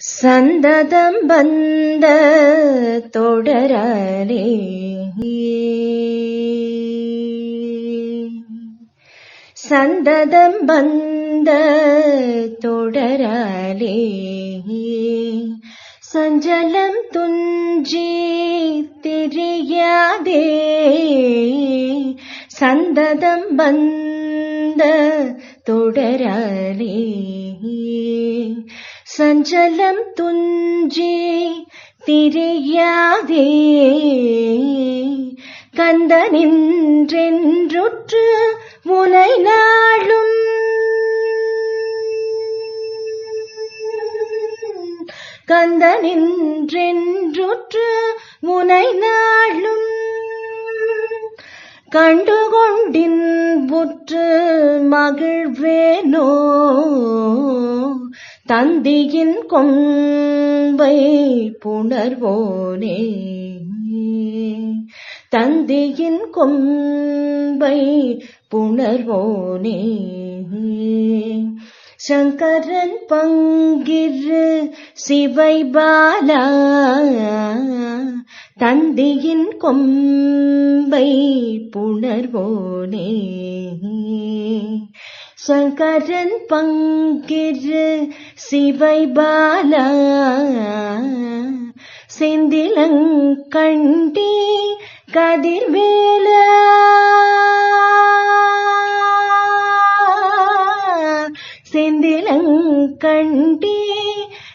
സന്തതം ബന്ധ തുടരലേ. സന്തതം ബന്ധ തുടരലേ. സഞ്ചലം തുഞ്ചി തിരിയാതെ. സന്തതം ബന്ധ തുടരലേ. சஞ்சலம் துஞ்சி திரியாதே. கந்த நின்றென்றுற்று முனை நாளும். கந்த நின்றென்றுற்று முனை நாளும். கண்டுகொண்டின் புற்று மகிழ்வேனோ. தந்தியின் கொம்பை புணர்வோனே. தந்தியின் கொம்பை புணர்வோனே. சங்கரன் பங்கிரு சிவை பாலா. தந்தியின் கொம்பை புணர்வோனே. சங்கரன் பங்கிரு சிவை பாலா. செந்திலங்கண்டி கதிர்வேல. செந்திலங்கண்டி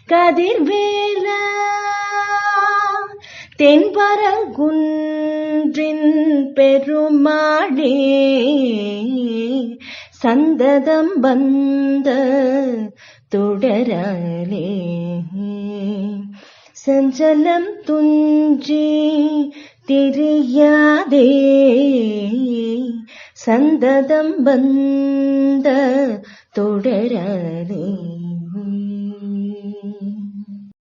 கதிர்வேல. தென்பரகுன்றின் பெருமாடே சந்ததம் வந்த தொடரலே. சஞ்சலம் துஞ்சி தெரியாதே. சந்ததம் வந்த தொடரலே.